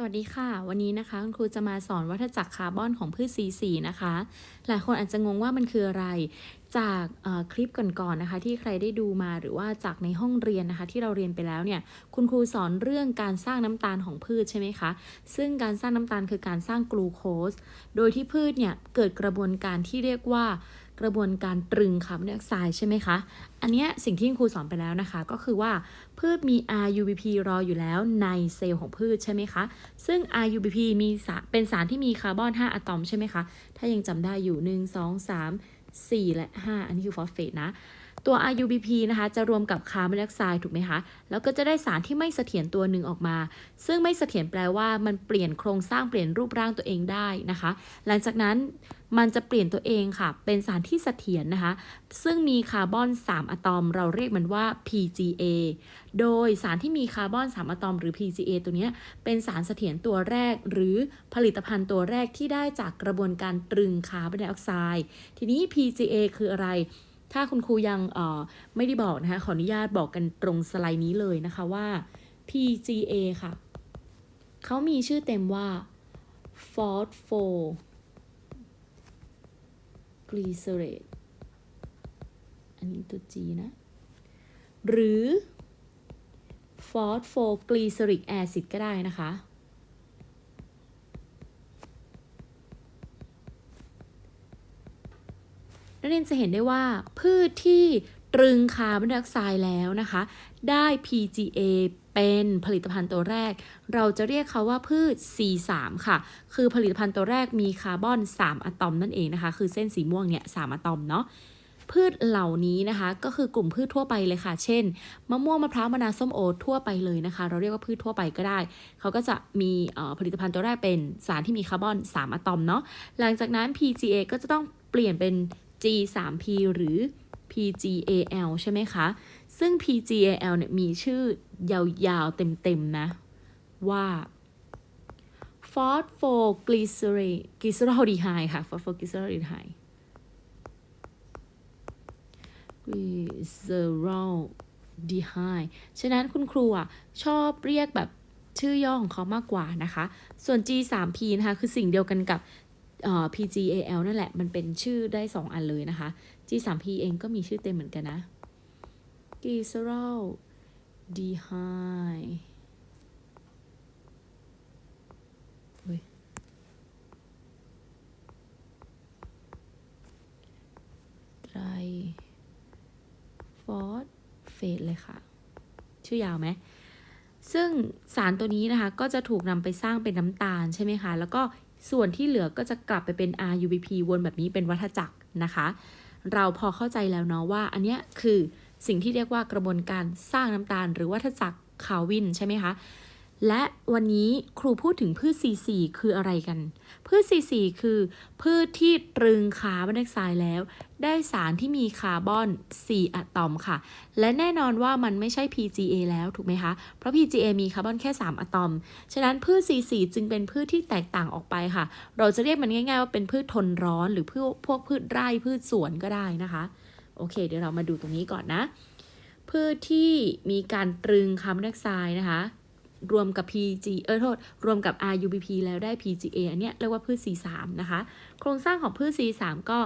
สวัสดีค่ะ วันนี้นะคะคุณครูจะมาสอนวัฏจักรคาร์บอนของพืช C4 นะคะ หลายคนอาจจะงงว่ามันคืออะไร จากคลิปก่อนๆนะคะ ที่ใครได้ดูมาหรือว่าจากในห้องเรียนนะคะ ที่เราเรียนไปแล้วเนี่ยคุณครูสอนเรื่องการสร้างน้ำตาลของพืชใช่ไหมคะซึ่งการสร้างน้ำตาลคือการสร้างกลูโคสโดยที่พืชเนี่ยเกิดกระบวนการที่เรียกว่า กระบวนการตรึงคาร์บอนไดออกไซด์ใช่ไหมคะ อันนี้สิ่งที่ครูสอนไปแล้วนะคะ ก็คือว่าพืชมี RUBP รออยู่แล้วในเซลล์ของพืชใช่ไหมคะ ซึ่ง RUBP มีเป็นสารที่มีคาร์บอน 5อะตอมใช่ไหมคะ ถ้ายังจำได้อยู่ 1 2 3 4 และ 5 อันนี้คือฟอสเฟตนะ ตัว RUBP นะคะจะรวมกับคาร์บอนไดออกไซด์ถูกไหมคะ แล้วก็จะได้สารที่ไม่เสถียรตัวหนึ่งออกมา ซึ่งไม่เสถียรแปลว่ามันเปลี่ยนโครงสร้างเปลี่ยนรูปร่างตัวเองได้นะคะ หลังจากนั้นมันจะเปลี่ยนตัวเองค่ะ เป็นสารที่เสถียรนะคะ ซึ่งมีคาร์บอน 3 อะตอม เราเรียกมันว่า PGA โดยสารที่มีคาร์บอน 3 อะตอม หรือ PGA ตัวเนี้ยเป็นสารเสถียรตัวแรก หรือผลิตภัณฑ์ตัวแรกที่ได้จากกระบวนการตรึงคาร์บอนไดออกไซด์ ทีนี้ PGA คืออะไร ถ้าคุณครูยังเออไม่ได้บอกนะคะ ขออนุญาตบอกกันตรงสไลด์นี้เลยนะคะว่า PGA ค่ะ เขามีชื่อเต็มว่า Phospho glycerate อันนี้ตัว G นะ หรือ phosphoglyceric acid ก็ได้นะคะ นักเรียนจะเห็นได้ว่าพืชที่ตรึงคาร์บอนไดออกไซด์แล้วนะคะ ได้ PGA เป็นผลิตภัณฑ์ตัวแรก เราจะเรียกเขาว่าพืช C3 ค่ะ คือผลิตภัณฑ์ตัวแรกมีคาร์บอน 3 อะตอมนั่นเองนะคะ คือเส้นสีม่วงเนี่ย3อะตอมเนาะพืชเหล่านี้นะคะ ก็คือกลุ่มพืชทั่วไปเลยค่ะ เช่น มะม่วงมะพร้าวมะนาวส้มโอทั่วไปเลยนะคะ เราเรียกว่าพืชทั่วไปก็ได้ เขาก็จะมีผลิตภัณฑ์ตัวแรกเป็นสารที่มีคาร์บอน 3 อะตอมเนาะหลังจากนั้น PGA ก็จะต้องเปลี่ยนเป็น G3P หรือ PGAL ใช่ไหมคะ ซึ่ง PGAL เนี่ยมีชื่อยาวๆ เต็มๆ นะ ว่า p h o s p h o g l y c e r i g l y c e r o l d e h y d e ค่ะ phosphoglyceraldehyde glyceraldehyde ฉะนั้นคุณครูอะ ชอบเรียกแบบชื่อย่อของเขามากกว่านะคะ ส่วน G3P นะคะ คือสิ่งเดียวกันกับ PGAL นั่นแหละ มันเป็นชื่อได้ 2 อันเลยนะคะ G3P เองก็มีชื่อเต็มเหมือนกันนะ glyceraldehyde เฮ้ยไรฟอสเฟตเลยค่ะ ชื่อยาวไหมซึ่งสารตัวนี้นะคะ ก็จะถูกนำไปสร้างเป็นน้ำตาลใช่ไหมคะ แล้วก็ ส่วนที่เหลือก็จะกลับไปเป็น RUBP วนแบบนี้เป็นวัฏจักรนะคะ เราพอเข้าใจแล้วเนาะว่า อันเนี้ยคือสิ่งที่เรียกว่ากระบวนการสร้างน้ำตาล หรือวัฏจักรคาร์วินใช่ไหมคะ และวันนี้ครูพูดถึงพืช C4 คืออะไรกัน พืช C4 คือ พืชที่ตรึงคาร์บอนไดออกไซด์แล้ว ได้สารที่มีคาร์บอน 4 อะตอมค่ะ และแน่นอนว่ามันไม่ใช่ PGA แล้วถูกไหมคะ เพราะ PGA มีคาร์บอนแค่ 3 อะตอม ฉะนั้นพืช C4 จึงเป็นพืชที่แตกต่างออกไปค่ะ เราจะเรียกมันง่าย ๆ ว่าเป็นพืชทนร้อน หรือพืชพวกพืชไร่พืชสวนก็ได้นะคะ โอเค เดี๋ยวเรามาดูตรงนี้ก่อนนะ พืชที่มีการตรึงคาร์บอนไดออกไซด์นะคะ รวมกับ PG เออโทษ รวมกับ RUBP แล้วได้ PGA อันเนี้ยเรียกว่าพืช C3 นะคะ โครงสร้างของพืช C3 ก็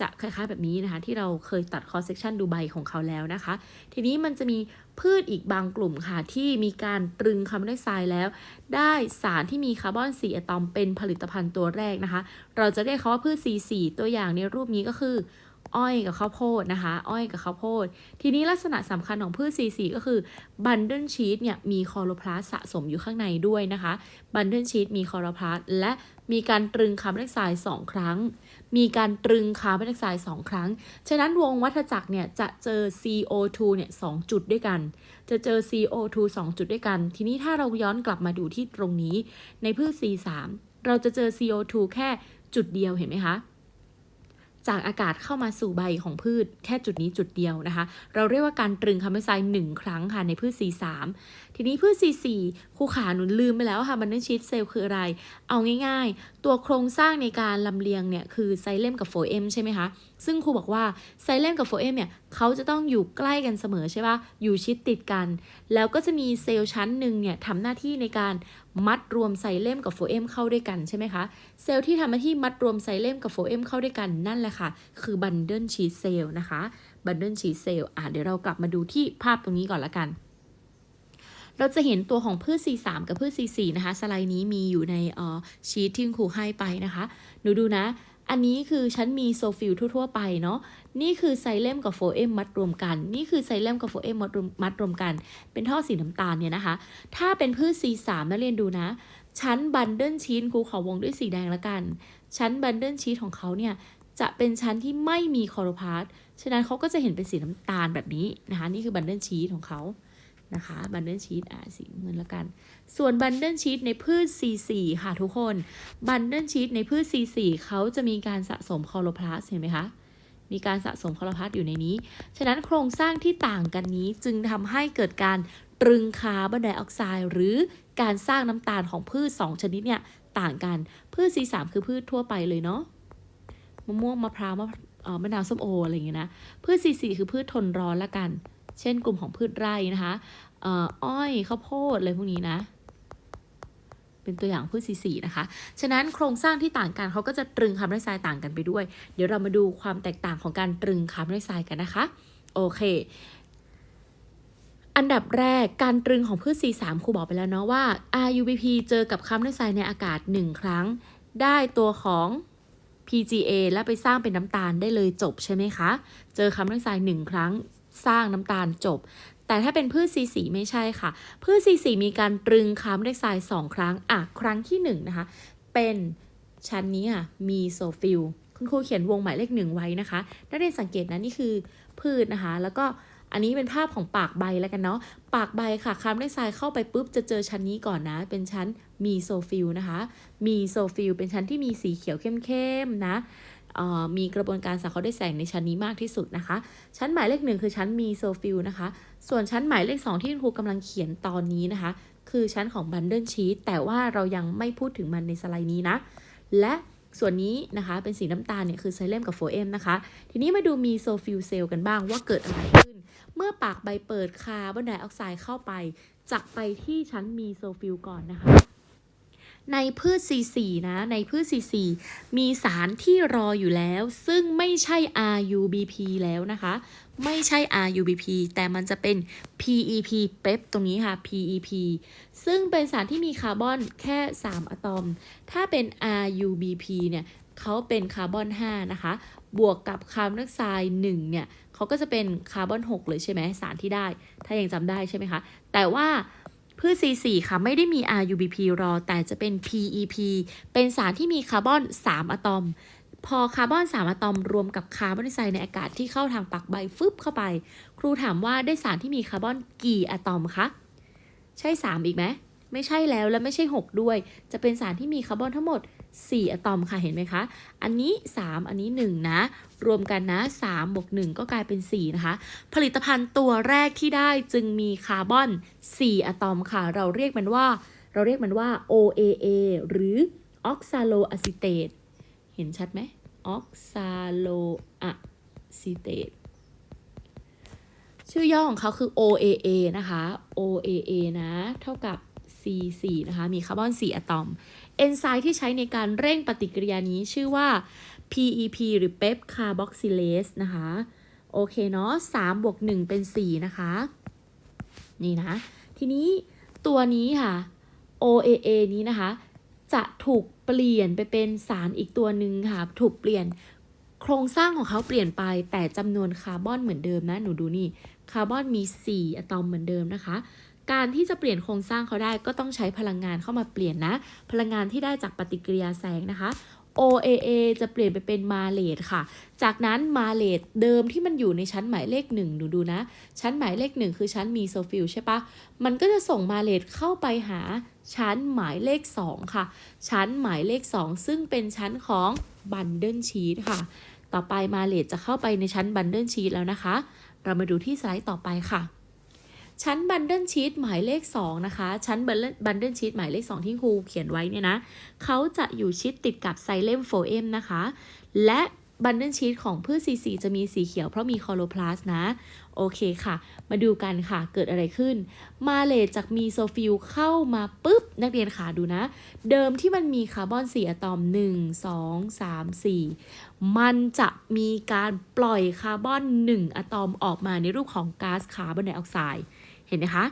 จะคล้ายๆแบบนี้นะคะ ที่เราเคยตัด cross section ดูใบของเขาแล้วนะคะ ทีนี้มันจะมีพืชอีกบางกลุ่มค่ะ ที่มีการตรึงคาร์บอนไดออกไซด์แล้ว ได้สารที่มีคาร์บอน4อะตอมเป็นผลิตภัณฑ์ตัวแรกนะคะ เราจะเรียกเขาว่าพืช C4 ตัวอย่างในรูปนี้ก็คือ อ้อยกับข้าวโพดนะคะ อ้อยกับข้าวโพด ทีนี้ลักษณะสำคัญของพืช C4 ก็คือบันเดิลชีตเนี่ยมีคอโรพลาสสะสมอยู่ข้างในด้วยนะคะ บันเดิลชีตมีคอโรพลาสและมีการตรึงคาร์บอนไดออกไซด์สองครั้ง มีการตรึงคาร์บอนไดออกไซด์สองครั้ง ฉะนั้นวงวัฏจักรเนี่ยจะเจอ CO2 เนี่ยสองจุดด้วยกัน จะเจอ CO2 2 จุดด้วยกัน ทีนี้ถ้าเราย้อนกลับมาดูที่ตรงนี้ ในพืช C3 เราจะเจอ CO2 แค่จุดเดียวเห็นไหมคะ จากอากาศเข้ามาสู่ใบของพืช แค่จุดนี้จุดเดียวนะคะ เราเรียกว่าการตรึงคาร์บอนไดออกไซด์หนึ่งครั้งค่ะในพืช C3 ทีนี้พืช C4 ครูขาหนูลืมไปแล้วค่ะบันเดอร์ชีตเซลล์คืออะไร เอาง่าย ๆ ตัวโครงสร้างในการลำเลียงเนี่ยคือไซเลมกับโฟเอมใช่ไหมคะ ซึ่งครูบอกว่าไซเลมกับโฟเอมเนี่ยเขาจะต้องอยู่ใกล้กันเสมอใช่ปะอยู่ชิดติดกัน แล้วก็จะมีเซลล์ชั้นหนึ่งเนี่ยทำหน้าที่ในการมัดรวมไซเลมกับโฟเอมเข้าด้วยกันใช่ไหมคะ เซลล์ที่ทำหน้าที่มัดรวมไซเลมกับโฟเอมเข้าด้วยกันนั่นแหละค่ะ คือบันเดิลชีเซลล์นะคะบันเดิลชีเซลล์อะเดี๋ยวเรากลับมาดูที่ภาพตรงนี้ก่อนละกันเราจะเห็นตัวของพืช C3 กับพืช C4 นะคะ สไลด์นี้มีอยู่ในออชีทที่ครูให้ไปนะคะ หนูดูนะ อันนี้คือฉันมีโซฟิลทั่วๆไปเนาะ นี่คือไซเลมกับโฟเอมมัดรวมกัน นี่คือไซเลมกับโฟเอมมัดรวมมัดรวมกัน เป็นท่อสีน้ำตาลเนี่ยนะคะ ถ้าเป็นพืช C3 นักเรียนดูนะ ชั้นบันเดิลชีทครูขอวงด้วยสีแดงละกัน ชั้นบันเดิลชีทของเขาเนี่ยจะเป็นชั้นที่ไม่มีคอโรพาสฉะนั้นเขาก็จะเห็นเป็นสีน้ำตาลแบบนี้นะคะ นี่คือบันเดิลชีทของเขา นะคะบันเดิลชีตอ่าสีเงินละกัน ส่วนบันเดิลชีตในพืช C4 ค่ะทุกคนบันเดิลชีตในพืช C4 เขาจะมีการสะสมคลอโรพลาสต์เห็นไหมคะมีการสะสมคลอโรพลาสต์อยู่ในนี้ ฉะนั้นโครงสร้างที่ต่างกันนี้จึงทำให้เกิดการตรึงคาร์บอนไดออกไซด์หรือการสร้างน้ำตาลของพืช 2 ชนิดเนี่ยต่างกันพืช C3 คือพืชทั่วไปเลยเนาะมะม่วงมะพร้าวมะมะนาวส้มโออะไรอย่างเงี้ยนะพืช C4 คือพืชทนร้อนละกัน เช่นกลุ่มของพืชไร่นะคะอ้อยข้าวโพดอะไรพวกนี้นะ เป็นตัวอย่างพืชสีสีนะคะ ฉะนั้นโครงสร้างที่ต่างกันเขาก็จะตรึงคาร์บอนไดออกไซด์ต่างกันไปด้วย เดี๋ยวเรามาดูความแตกต่างของการตรึงคาร์บอนไดออกไซด์กันนะคะ โอเค อันดับแรกการตรึงของพืช C3 ครูบอกไปแล้วเนาะว่า RUBP เจอกับคาร์บอนไดออกไซด์ในอากาศ 1 ครั้ง ได้ตัวของ PGA แล้วไปสร้างเป็นน้ำตาลได้เลยจบใช่ไหมคะ เจอคาร์บอนไดออกไซด์หนึ่งครั้ง สร้างน้ำตาลจบ แต่ถ้าเป็นพืช C4 ไม่ใช่ค่ะ พืช C4 มีการตรึงคาร์บอนไดออกไซด์สองครั้งอะครั้งที่หนึ่งนะคะ เป็นชั้นนี้ค่ะมีโซฟิลคุณครูเขียนวงหมายเลขหนึ่งไว้นะคะนักเรียนสังเกตนะนี่คือพืชนะคะ แล้วก็อันนี้เป็นภาพของปากใบแล้วกันเนาะ ปากใบค่ะคาร์บอนไดออกไซด์เข้าไปปุ๊บจะเจอชั้นนี้ก่อนนะ เป็นชั้นมีโซฟิลนะคะ มีโซฟิลเป็นชั้นที่มีสีเขียวเข้มๆนะ มีกระบวนการสังเคราะห์ด้วยแสงในชั้นนี้มากที่สุดนะคะ ชั้นหมายเลขหนึ่งคือชั้นมีโซฟิลนะคะ ส่วนชั้นหมายเลขสองที่คุณครูกำลังเขียนตอนนี้นะคะ คือชั้นของบันเดิลชีตแต่ว่าเรายังไม่พูดถึงมันในสไลด์นี้นะ และส่วนนี้นะคะเป็นสีน้ำตาลเนี่ยคือไซเลมกับโฟเอมนะคะ ทีนี้มาดูมีโซฟิลเซลล์กันบ้างว่าเกิดอะไรขึ้น เมื่อปากใบเปิดคาร์บอนไดออกไซด์เข้าไปจะไปที่ชั้นมีโซฟิลก่อนนะคะ ในพืช C4 นะ ในพืช C4 มีสารที่รออยู่แล้ว ซึ่งไม่ใช่ RUBP แล้วนะคะ ไม่ใช่ RUBP แต่มันจะเป็น PEP เป๊ปตรงนี้ค่ะ PEP ซึ่งเป็นสารที่มีคาร์บอนแค่ 3 อะตอม ถ้าเป็น RUBP เนี่ยเขาเป็นคาร์บอน 5 นะคะ บวกกับคาร์บอนไดออกไซด์1เนี่ยเขาก็จะเป็นคาร์บอน 6 เลยใช่ไหมสารที่ได้ ถ้ายังจำได้ใช่ไหมคะ แต่ว่า พืช C4 ค่ะไม่ได้มี RUBP รอ แต่จะเป็น PEP เป็นสารที่มีคาร์บอน 3 อะตอม พอคาร์บอน 3 อะตอมรวมกับคาร์บอนไดออกไซด์ในอากาศที่เข้าทางปากใบฟึบเข้าไป ครูถามว่าได้สารที่มีคาร์บอนกี่อะตอมคะ ใช่ 3 อีกไหม ไม่ใช่แล้วและไม่ใช่ 6 ด้วย จะเป็นสารที่มีคาร์บอนทั้งหมด 4 อะตอมค่ะเห็นไหมคะ อันนี้ 3 อันนี้ 1 นะ รวมกันนะ3บวก1ก็กลายเป็น 4 นะคะ ผลิตภัณฑ์ตัวแรกที่ได้จึงมีคาร์บอน 4 อะตอมค่ะ เราเรียกมันว่า เราเรียกมันว่า OAA หรือออกซาโลอะซิเตตเห็นชัดไหมออกซาโลอะซิเตตชื่อย่อของเขาคือ OAA นะคะ OAA นะ เท่ากับ C4 นะคะ มีคาร์บอน 4 อะตอม เอนไซม์ที่ใช้ในการเร่งปฏิกิริยานี้ชื่อว่า PEP หรือ PEP carboxylase นะคะ โอเคเนาะ3บวก1เป็น 4 นะคะ นี่นะ ทีนี้ตัวนี้ค่ะ OAA นี้นะคะ จะถูกเปลี่ยนไปเป็นสารอีกตัวหนึ่งค่ะ ถูกเปลี่ยนโครงสร้างของเขาเปลี่ยนไปแต่จำนวนคาร์บอนเหมือนเดิมนะ หนูดูนี่ คาร์บอนมี 4 อะตอมเหมือนเดิมนะคะ การที่จะเปลี่ยนโครงสร้างเขาได้ก็ต้องใช้พลังงานเข้ามาเปลี่ยนนะ พลังงานที่ได้จากปฏิกิริยาแสงนะคะ OAA จะเปลี่ยนไปเป็นมาเลตค่ะ จากนั้นมาเลตเดิมที่มันอยู่ในชั้นหมายเลขหนึ่งดูดูนะ ชั้นหมายเลขหนึ่งคือชั้นมีโซฟิลใช่ปะมันก็จะส่งมาเลตเข้าไปหาชั้นหมายเลข 2 ค่ะ ชั้นหมายเลข 2 ซึ่งเป็นชั้นของบันเดิลชีตค่ะ ต่อไปมาเลตจะเข้าไปในชั้นบันเดิลชีตแล้วนะคะ เรามาดูที่สไลด์ต่อไปค่ะ ชั้นบันเดิลชีตหมายเลข 2 นะคะ ชั้นบันเดิลชีตหมายเลข 2 ที่ครูเขียนไว้เนี่ยนะเขาจะอยู่ชิดติดกับไซเลมโฟเอมนะคะ และบันเดิลชีตของพืชสีสีจะมีสีเขียวเพราะมีคลอโรพลาสต์นะ โอเคค่ะ มาดูกันค่ะเกิดอะไรขึ้น มาเลทจากมีโซฟิลเข้ามาปุ๊บ นักเรียนขาดูนะ เดิมที่มันมีคาร์บอน4อะตอม 1 2 3 4 มันจะมีการปล่อยคาร์บอน 1 อะตอมออกมาในรูปของก๊าซคาร์บอนไดออกไซด์ เห็นไหมคะ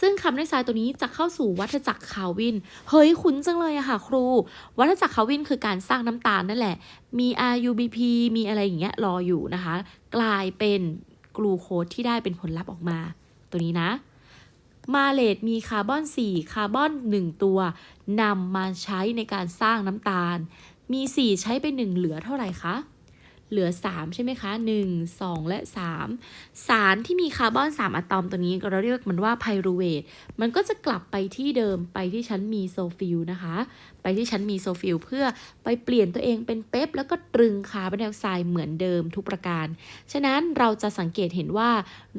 ซึ่งคาร์บอนไดออกไซด์ตัวนี้จะเข้าสู่วัฏจักรคาร์วิน เฮ้ยคุ้นจังเลยอะค่ะ ครู วัฏจักรคาร์วินคือการสร้างน้ำตาลนั่นแหละ มี RUBP มีอะไรอย่างเงี้ยรออยู่นะคะ กลายเป็นกลูโคสที่ได้เป็นผลลัพธ์ออกมา ตัวนี้นะมาเลตมีคาร์บอน 4 คาร์บอน 1 ตัวนำมาใช้ในการสร้างน้ำตาล มี 4 ใช้ไป 1 เหลือเท่าไหร่คะ เหลือ 3 ใช่ไหมคะ 1 2 และ 3 สารที่มีคาร์บอน 3 อะตอมตัวนี้เราเรียกมันว่าไพรูเวทมันก็จะกลับไปที่เดิมไปที่ชั้นมีโซฟิลนะคะ ไปที่ชั้นมีโซฟิลเพื่อไปเปลี่ยนตัวเองเป็นเป๊ปแล้วก็ตรึงคาร์บอนไดออกไซด์เหมือนเดิมทุกประการ ฉะนั้นเราจะสังเกตเห็นว่า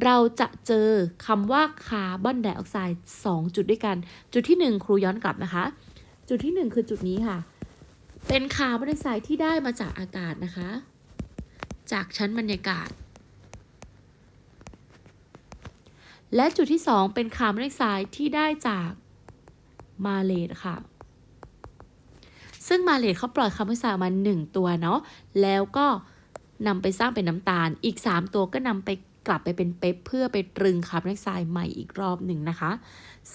เราจะเจอคำว่าคาร์บอนไดออกไซด์2จุดด้วยกัน จุดที่ 1 ครูย้อนกลับนะคะ จุดที่ 1 คือจุดนี้ค่ะ เป็นคาร์บอนไดออกไซด์ที่ได้มาจากอากาศนะคะ จากชั้นบรรยากาศ และจุดที่ 2 เป็นคาร์บอนไดออกไซด์ที่ได้จากมาเลตค่ะ ซึ่งมาเลตเขาปล่อยคาร์บอนไดออกไซด์มา1ตัวเนาะแล้วก็นำไปสร้างเป็นน้ำตาลอีก 3 ตัวก็นำไป กลับไปเป็นเป๊ปเพื่อไปตรึงคาร์บอนไดออกไซด์ใหม่อีกรอบหนึ่งนะคะ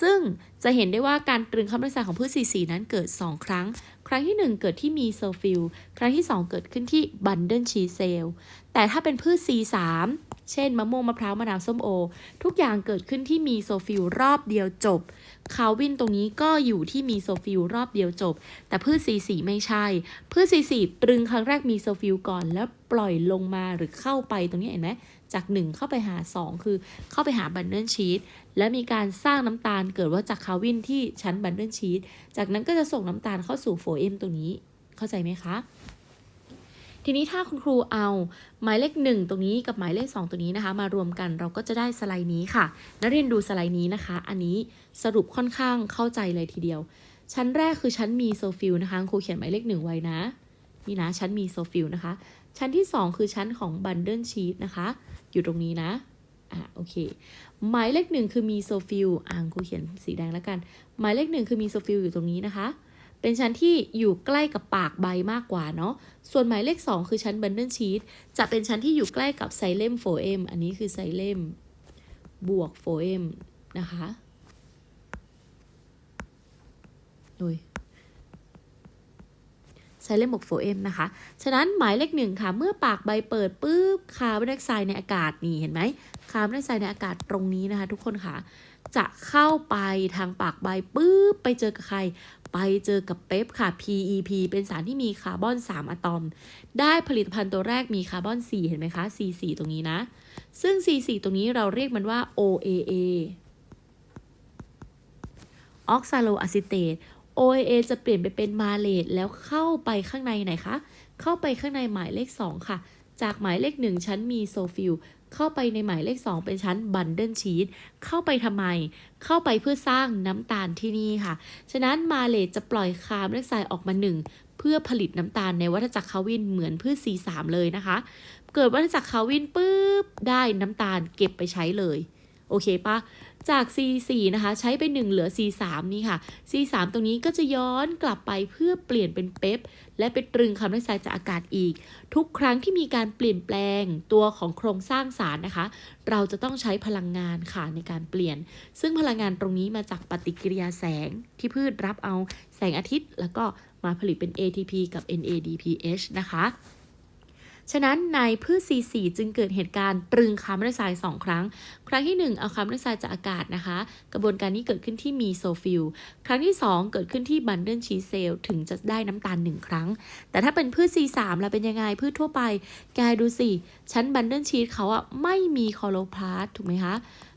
ซึ่งจะเห็นได้ว่าการตรึงคาร์บอนไดออกไซด์ของพืชสีสีนั้นเกิด 2 ครั้ง ครั้งที่ 1 เกิดที่มีโซฟิลครั้งที่ 2 เกิดขึ้นที่บันเดิลชีเซลแต่ถ้าเป็นพืช C3 เช่นมะม่วงมะพร้าวมะนาวส้มโอ ทุกอย่างเกิดขึ้นที่มีโซฟิลรอบเดียวจบคาวินตรงนี้ก็อยู่ที่มีโซฟิลรอบเดียวจบ แต่พืช C4 ไม่ใช่ พืช C4 ตรึงครั้งแรกมีโซฟิลก่อนแล้วปล่อยลงมาหรือเข้าไปตรงนี้เห็นไหม จาก 1 เข้าไปหา 2 คือเข้าไปหาบันเดิลชีตและมีการสร้างน้ำตาลเกิดว่าจากคาวินที่ชั้นบันเดิลชีตจากนั้นก็จะส่งน้ำตาลเข้าสู่โฟเอมตรงนี้เข้าใจไหมคะทีนี้ถ้าคุณครูเอาหมายเลขหนึ่งตรงนี้กับหมายเลขสองตัวนี้นะคะ มารวมกันเราก็จะได้สไลด์นี้ค่ะ นักเรียนดูสไลด์นี้นะคะ อันนี้สรุปค่อนข้างเข้าใจเลยทีเดียว ชั้นแรกคือชั้นมีโซฟิลนะคะครูเขียนหมายเลขหนึ่งไว้นะ นี่นะชั้นมีโซฟิลนะคะ ชั้นที่สองคือชั้นของบันเดิลชีตนะคะ อยู่ตรงนี้นะ อะโอเค หมายเลขหนึ่งคือมีโซฟิลอ่างครูเขียนสีแดงแล้วกัน หมายเลขหนึ่งคือมีโซฟิลอยู่ตรงนี้นะคะ เป็นชั้นที่อยู่ใกล้กับปากใบมากกว่าเนาะ ส่วนหมายเลข 2 คือชั้นบันเดิลชีตจะเป็นชั้นที่อยู่ใกล้กับไซเลมโฟเอมอันนี้คือไซเลมบวกโฟเอมนะคะโอ้ย ไซเลมบวกโฟเอมนะคะ ฉะนั้นหมายเลขหนึ่งค่ะ เมื่อปากใบเปิดปุ๊บคาร์บอนไดออกไซด์ในอากาศนี่เห็นไหมคาร์บอนไดออกไซด์ในอากาศตรงนี้นะคะ ทุกคนค่ะจะเข้าไปทางปากใบปุ๊บไปเจอกับใคร ไปเจอกับเป๊ปค่ะ PEP เป็นสารที่มีคาร์บอน 3 อะตอม ได้ผลิตภัณฑ์ตัวแรกมีคาร์บอน 4 เห็นไหมคะ C4 ตรงนี้นะ ซึ่ง C4 ตรงนี้เราเรียกมันว่า OAA ออกซาโลอะซิเตต OAA จะเปลี่ยนไปเป็นมาเลตแล้วเข้าไปข้างในไหนคะ เข้าไปข้างในหมายเลข 2 ค่ะ จากหมายเลข 1 ชั้นมีโซฟิลเข้าไปในหมายเลข 2 เป็นชั้นบันเดิลชีตเข้าไปทำไม เข้าไปเพื่อสร้างน้ำตาลที่นี่ค่ะ ฉะนั้นมาเลตจะปล่อยคาร์บอนไดออกไซด์ออกมา 1 เพื่อผลิตน้ำตาลในวัฏจักรคาร์วินเหมือนพืช C3 เลยนะคะ เกิดวัฏจักรคาร์วินปุ๊บได้น้ำตาลเก็บไปใช้เลย อเคปะจาก C4 นะคะ ใช้ไป 1 เหลือ C3 นี่ค่ะ C3 ตรงนี้ก็จะย้อนกลับไปเพื่อเปลี่ยนเป็นเป๊ปและไปตรึงคาร์บอนไดออกไซด์จากอากาศอีก ทุกครั้งที่มีการเปลี่ยนแปลงตัวของโครงสร้างสารนะคะ เราจะต้องใช้พลังงานค่ะในการเปลี่ยน ซึ่งพลังงานตรงนี้มาจากปฏิกิริยาแสงที่พืชรับเอาแสงอาทิตย์ แล้วก็มาผลิตเป็น ATP กับ NADPH นะคะ ฉะนั้นในพืช C4 จึงเกิดเหตุการณ์ตรึงคาร์บอนไดออกไซด์สองครั้ง ครั้งที่ 1 เอาคาร์บอนไดออกไซด์จากอากาศนะคะ กระบวนการนี้เกิดขึ้นที่มีโซฟิลครั้งที่ 2 เกิดขึ้นที่บันเดิลชีเซลถึงจะได้น้ำตาล 1 ครั้ง แต่ถ้าเป็นพืช C3 แล้วเป็นยังไงพืชทั่วไป แกดูสิ ชั้นบันเดิลชีสเขาอะไม่มีคอโรพลาสถูกไหมคะ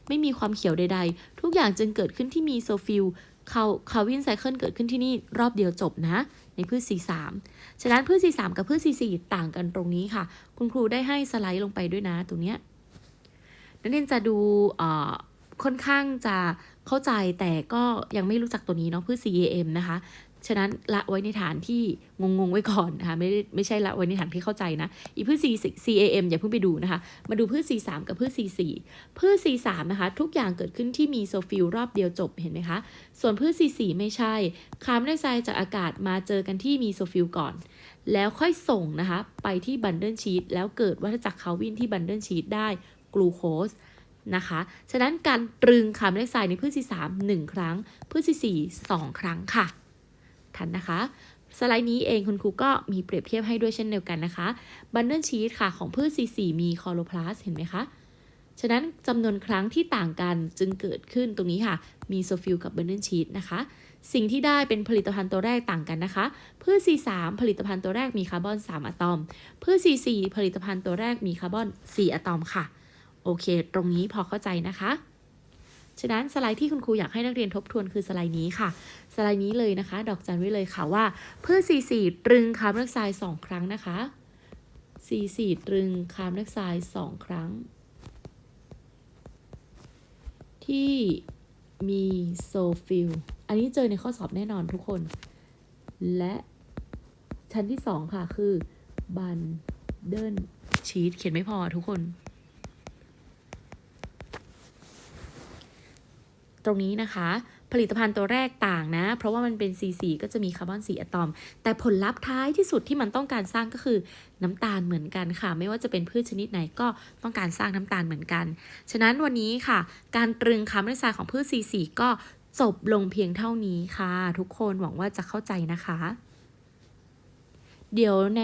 ไม่มีความเขียวใด ๆ ทุกอย่างจึงเกิดขึ้นที่มีโซฟิล คาคาวินไซเคิลเกิดขึ้นที่นี่รอบเดียวจบนะ ในพืช C3 ฉะนั้นพืช C3 กับพืช C4 ต่างกันตรงนี้ค่ะ คุณครูได้ให้สไลด์ลงไปด้วยนะตรงเนี้ยนักเรียนจะดูค่อนข้างจะเข้าใจแต่ก็ยังไม่รู้จักตัวนี้เนาะพืช CAM นะคะ ฉะนั้นละไว้ในฐานที่งงๆไว้ก่อนนะคะไม่ได้ไม่ใช่ละไว้ในฐานที่เข้าใจนะอีพืช C CAM อย่าเพิ่งไปดูนะคะ มาดูพืช C3 กับพืช C4 พืช C3 นะคะ ทุกอย่างเกิดขึ้นที่มีโซฟิลรอบเดียวจบเห็นไหมคะ ส่วนพืช C4 ไม่ใช่คาร์บอนไดออกไซด์จากอากาศมาเจอกันที่มีโซฟิลก่อน แล้วค่อยส่งนะคะ ไปที่บันเดิลชีตแล้วเกิดวัฏจักรเคาวินที่บันเดิลชีตได้กลูโคสนะคะ ฉะนั้นการตรึงคาร์บอนไดออกไซด์ในพืช C3 1 ครั้ง พืช C4 2 ครั้งค่ะ ทันนะคะ สไลด์นี้เองคุณครูก็มีเปรียบเทียบให้ด้วยเช่นเดียวกันนะคะบันเดิลชีตค่ะของพืช C4 มีคอโลพลาสเห็นไหมคะฉะนั้นจำนวนครั้งที่ต่างกันจึงเกิดขึ้นตรงนี้ค่ะ มีโซฟิลกับบันเดิลชีตนะคะ สิ่งที่ได้เป็นผลิตภัณฑ์ตัวแรกต่างกันนะคะ พืช C3 ผลิตภัณฑ์ตัวแรกมีคาร์บอน 3 อะตอม พืช C4 ผลิตภัณฑ์ตัวแรกมีคาร์บอน 4 อะตอมค่ะ โอเค ตรงนี้พอเข้าใจนะคะ ฉะนั้นสไลด์ที่คุณครูอยากให้นักเรียนทบทวนคือสไลด์นี้ค่ะ สไลด์นี้เลยนะคะ ดอกจันไว้เลยค่ะว่าเพืช C4 ตรึงคาร์บอนไดออกไซด์2ครั้งนะคะ C4 ตรึงคาร์บอนไดออกไซด์2ครั้ง ที่มีโซฟิลอันนี้เจอในข้อสอบแน่นอนทุกคน และชั้นที่ 2 ค่ะคือบันเดิลชีตเขียนไม่พอทุกคน ตรงนี้นะคะ ผลิตภัณฑ์ตัวแรกต่างนะ เพราะว่ามันเป็น C4 ก็จะมีคาร์บอน4อะตอม แต่ผลลัพธ์ท้ายที่สุดที่มันต้องการสร้างก็คือน้ำตาลเหมือนกันค่ะ ไม่ว่าจะเป็นพืชชนิดไหนก็ต้องการสร้างน้ำตาลเหมือนกัน ฉะนั้นวันนี้ค่ะ การตรึงคาร์บอนไดออกไซด์ของพืช C4 ก็จบลงเพียงเท่านี้ค่ะ ทุกคนหวังว่าจะเข้าใจนะคะ เดี๋ยวใน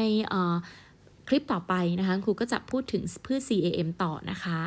คลิปต่อไปนะคะครูก็จะพูดถึงพืช CAM ต่อนะคะ